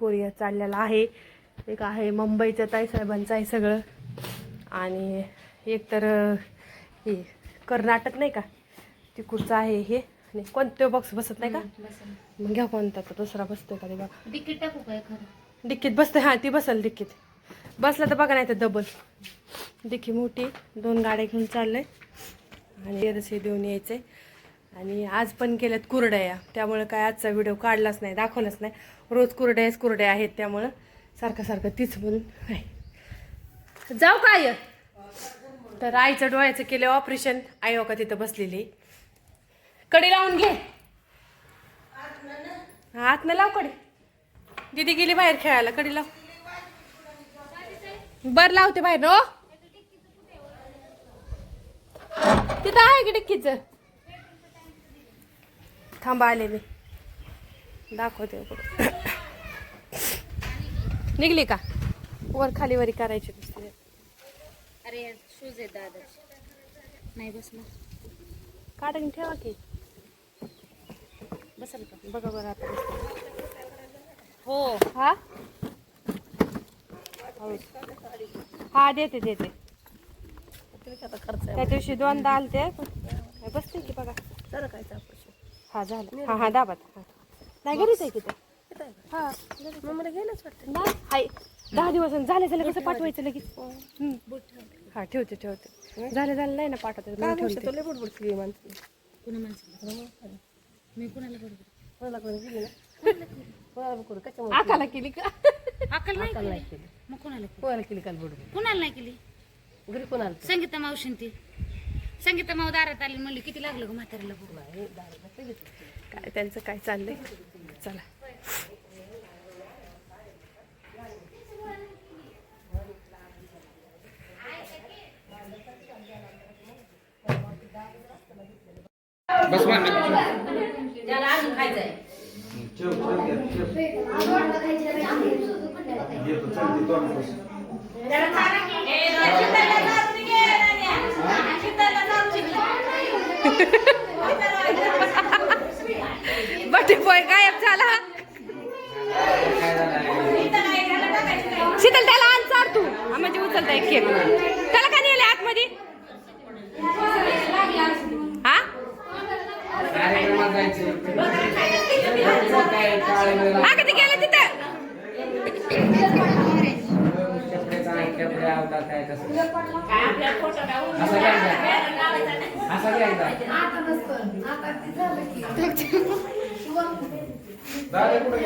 Korea चाललेला आहे. एक आहे मुंबईचं ताईसाहेबांचं आहे सगळं. आणि एक तर हे कर्नाटक नाही का? तिकडचं आहे हे. आणि कोणते बॉक्स बसत नाही का? मग घ्या कोणता तर दुसरा बसतोय का ते बघा. तिकीट टाकू काय खरं? डिक्कीत बसते हां ती बसल डिक्कीत. बसला तर बघा नाही तर डबल डिक्की मोठी दोन गाड्या घेऊन चाललंय. आणि हे देऊन यायचंय. आणि आज पण केल्यात कुरड्या. त्यामुळे काय आजचा व्हिडिओ काढलाच नाही दाखवलाच नाही. रोज कुरड्याच कुरड्या आहेत त्यामुळं सारखं सारखं तीच म्हणून आहे जाऊ काय तर आईचं डोळ्याचं केलं ऑपरेशन. आई हो ओका तिथं बसलेली? कडी लावून घे. हात न लाव कडी. दीदी गेली बाहेर खेळायला. कडी लाव. बर लावते बाहेर. हो. तिथं आहे की डिक्कीच? थांबा आले मी. दाखवते. निघली का? वर खाली वरी करायची नुसती. अरे शूज आहे दादा नाही बसला काढून ठेवा की. बसल का? बघा बरं आता दिसतंय. हो. हा? हो. हा देते देते. त्या दिवशी दोनदा आलते. पण बसते की बघा. हा झालं. हा हा दाबात हा नाही घरीच आहे की ते? हा. नाही हाय. दहा दिवस झाले झाले कसं पाठवायचं लगेच? हम्म. हा ठेवते ठेवते. झाले झाले नाही ना पाठवते मग ठेवते. कुणा माणसाला मी कुणाला बरोबर आकाला केली का? अकल नाही केली. मग कुणाला केली? कुणाला नाही केली? संगीता मावशीन ती संगीता माव दारात आली म्हणली किती लागलं ग म्हाताऱ्याला बघू? काय त्यांचं काय चाललंय? चला. बस मग बटे झाला शीतल त्याला आणचार तू. म्हणजे उचलता एक केक त्याला का नेले आतमध्ये? हा? हा कधी गेलं तिथं? कपडे चांगले कपडे काय असं దాని ఎప్పుడు